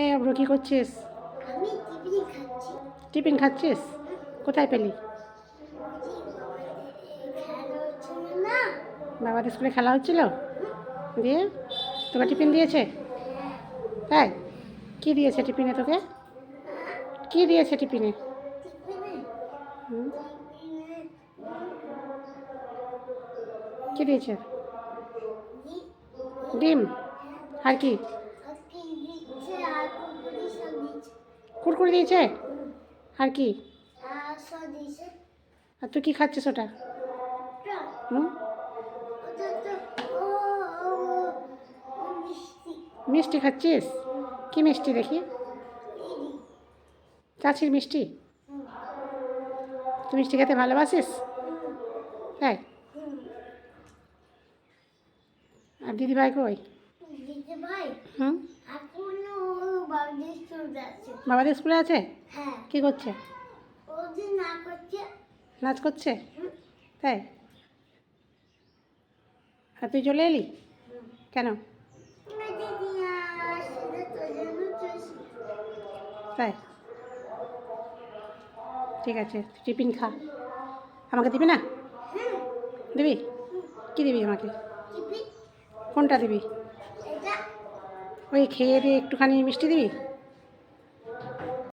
এই অব্র কী করছিস? টিফিন খাচ্ছিস? কোথায় পেলি? বাবাদের স্কুলে খেলা হচ্ছিল? দিয়ে? তোকে টিফিন দিয়েছে? তাই কি দিয়েছে টিফিনে তোকে? কি দিয়েছে টিফিনে? কি দিয়েছে? ডিম? আর কি? কুরকুরি দিয়েছে? আর কি? আর তুই কি খাচ্ছিস ওটা? মিষ্টি। খাচ্ছিস? কি মিষ্টি দেখি? চাচির মিষ্টি? তুই মিষ্টি খেতে ভালোবাসিস? তাই? আর দিদি ভাই কই হুম এখনও বাড়িতে চলে আছে বাবাদের স্কুলে আছে? হ্যাঁ। কি করছে? ওদের না করছে। নাচ করছে? তাই? আর তুই চলে এলি? কেন? তাই? ঠিক আছে টিফিন খা। আমাকে দিবি না? দিবি? কি দিবি আমাকে? কোনটা দিবি? ওই খেয়ে দিয়ে একটুখানি মিষ্টি দিবি?